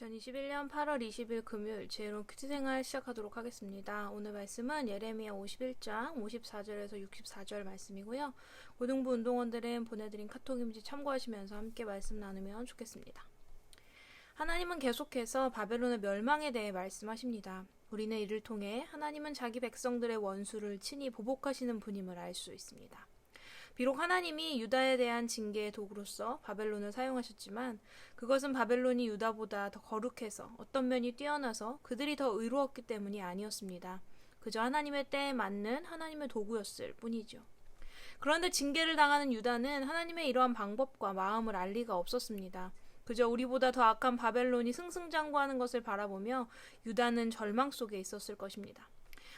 2021년 8월 20일 금요일 제이론 퀴즈 생활 시작하도록 하겠습니다. 오늘 말씀은 예레미야 51장 54절에서 64절 말씀이고요. 고등부 운동원들은 보내드린 카톡 이미지 참고하시면서 함께 말씀 나누면 좋겠습니다. 하나님은 계속해서 바벨론의 멸망에 대해 말씀하십니다. 우리는 이를 통해 하나님은 자기 백성들의 원수를 친히 보복하시는 분임을 알 수 있습니다. 비록 하나님이 유다에 대한 징계의 도구로서 바벨론을 사용하셨지만 그것은 바벨론이 유다보다 더 거룩해서 어떤 면이 뛰어나서 그들이 더 의로웠기 때문이 아니었습니다. 그저 하나님의 때에 맞는 하나님의 도구였을 뿐이죠. 그런데 징계를 당하는 유다는 하나님의 이러한 방법과 마음을 알 리가 없었습니다. 그저 우리보다 더 악한 바벨론이 승승장구하는 것을 바라보며 유다는 절망 속에 있었을 것입니다.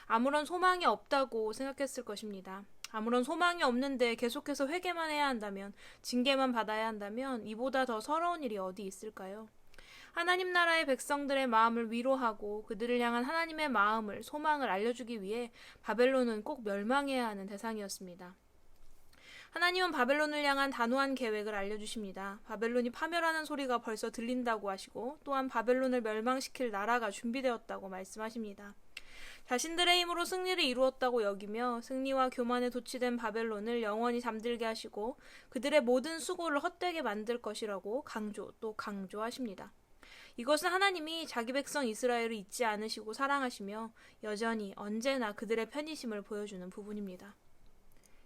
아무런 소망이 없다고 생각했을 것입니다. 아무런 소망이 없는데 계속해서 회개만 해야 한다면, 징계만 받아야 한다면 이보다 더 서러운 일이 어디 있을까요? 하나님 나라의 백성들의 마음을 위로하고 그들을 향한 하나님의 마음을, 소망을 알려주기 위해 바벨론은 꼭 멸망해야 하는 대상이었습니다. 하나님은 바벨론을 향한 단호한 계획을 알려주십니다. 바벨론이 파멸하는 소리가 벌써 들린다고 하시고 또한 바벨론을 멸망시킬 나라가 준비되었다고 말씀하십니다. 자신들의 힘으로 승리를 이루었다고 여기며 승리와 교만에 도취된 바벨론을 영원히 잠들게 하시고 그들의 모든 수고를 헛되게 만들 것이라고 강조 또 강조하십니다. 이것은 하나님이 자기 백성 이스라엘을 잊지 않으시고 사랑하시며 여전히 언제나 그들의 편이심을 보여주는 부분입니다.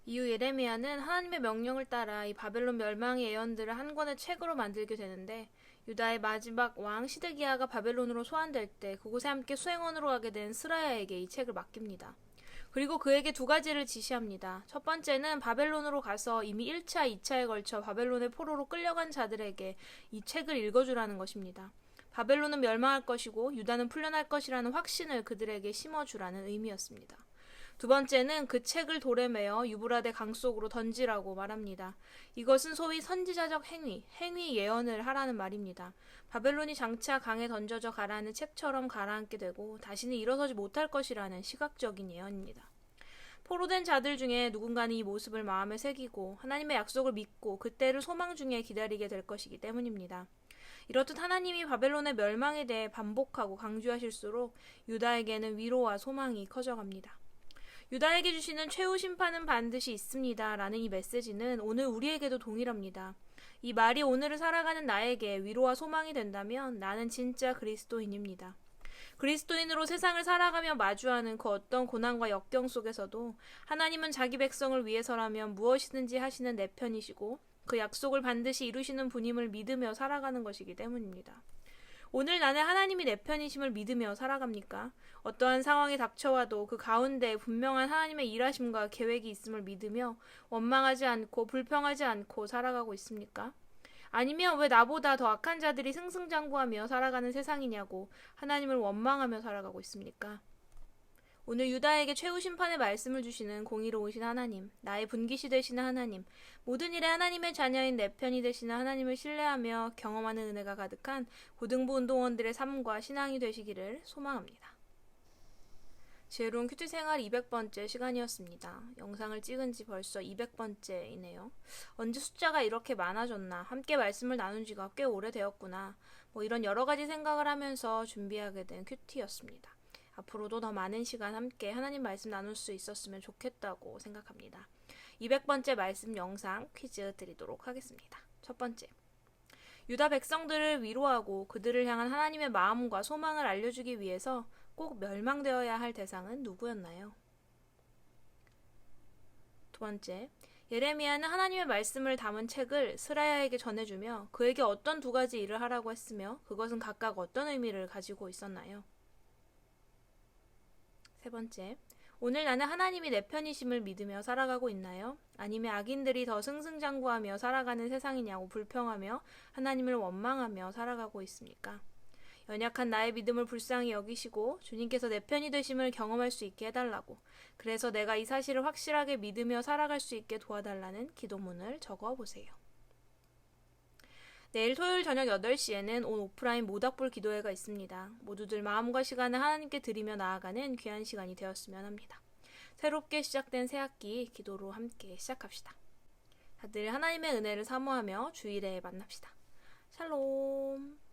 이후 예레미야는 하나님의 명령을 따라 이 바벨론 멸망의 예언들을 한 권의 책으로 만들게 되는데 유다의 마지막 왕 시드기야가 바벨론으로 소환될 때 그곳에 함께 수행원으로 가게 된 스라야에게 이 책을 맡깁니다. 그리고 그에게 두 가지를 지시합니다. 첫 번째는 바벨론으로 가서 이미 1차, 2차에 걸쳐 바벨론의 포로로 끌려간 자들에게 이 책을 읽어주라는 것입니다. 바벨론은 멸망할 것이고 유다는 풀려날 것이라는 확신을 그들에게 심어주라는 의미였습니다. 두 번째는 그 책을 돌에 매어 유브라데 강 속으로 던지라고 말합니다. 이것은 소위 선지자적 행위, 행위 예언을 하라는 말입니다. 바벨론이 장차 강에 던져져 가라앉는 책처럼 가라앉게 되고 다시는 일어서지 못할 것이라는 시각적인 예언입니다. 포로된 자들 중에 누군가는 이 모습을 마음에 새기고 하나님의 약속을 믿고 그때를 소망 중에 기다리게 될 것이기 때문입니다. 이렇듯 하나님이 바벨론의 멸망에 대해 반복하고 강조하실수록 유다에게는 위로와 소망이 커져갑니다. 유다에게 주시는 최후 심판은 반드시 있습니다. 라는 이 메시지는 오늘 우리에게도 동일합니다. 이 말이 오늘을 살아가는 나에게 위로와 소망이 된다면 나는 진짜 그리스도인입니다. 그리스도인으로 세상을 살아가며 마주하는 그 어떤 고난과 역경 속에서도 하나님은 자기 백성을 위해서라면 무엇이든지 하시는 내 편이시고 그 약속을 반드시 이루시는 분임을 믿으며 살아가는 것이기 때문입니다. 오늘 나는 하나님이 내 편이심을 믿으며 살아갑니까? 어떠한 상황이 닥쳐와도 그 가운데 분명한 하나님의 일하심과 계획이 있음을 믿으며 원망하지 않고 불평하지 않고 살아가고 있습니까? 아니면 왜 나보다 더 악한 자들이 승승장구하며 살아가는 세상이냐고 하나님을 원망하며 살아가고 있습니까? 오늘 유다에게 최후 심판의 말씀을 주시는 공의로우신 하나님, 나의 분기시 되시는 하나님, 모든 일에 하나님의 자녀인 내 편이 되시는 하나님을 신뢰하며 경험하는 은혜가 가득한 고등부 운동원들의 삶과 신앙이 되시기를 소망합니다. 지혜로운 큐티 생활 200번째 시간이었습니다. 영상을 찍은 지 벌써 200번째이네요. 언제 숫자가 이렇게 많아졌나, 함께 말씀을 나눈 지가 꽤 오래되었구나, 뭐 이런 여러 가지 생각을 하면서 준비하게 된 큐티였습니다. 앞으로도 더 많은 시간 함께 하나님 말씀 나눌 수 있었으면 좋겠다고 생각합니다. 200번째 말씀 영상 퀴즈 드리도록 하겠습니다. 첫 번째. 유다 백성들을 위로하고 그들을 향한 하나님의 마음과 소망을 알려주기 위해서 꼭 멸망되어야 할 대상은 누구였나요? 두 번째. 예레미야는 하나님의 말씀을 담은 책을 스라야에게 전해주며 그에게 어떤 두 가지 일을 하라고 했으며 그것은 각각 어떤 의미를 가지고 있었나요? 세 번째. 오늘 나는 하나님이 내 편이심을 믿으며 살아가고 있나요? 아니면 악인들이 더 승승장구하며 살아가는 세상이냐고 불평하며 하나님을 원망하며 살아가고 있습니까? 연약한 나의 믿음을 불쌍히 여기시고 주님께서 내 편이 되심을 경험할 수 있게 해달라고 그래서 내가 이 사실을 확실하게 믿으며 살아갈 수 있게 도와달라는 기도문을 적어 보세요. 내일 토요일 저녁 8시에는 온 오프라인 모닥불 기도회가 있습니다. 모두들 마음과 시간을 하나님께 드리며 나아가는 귀한 시간이 되었으면 합니다. 새롭게 시작된 새 학기 기도로 함께 시작합시다. 다들 하나님의 은혜를 사모하며 주일에 만납시다. 샬롬.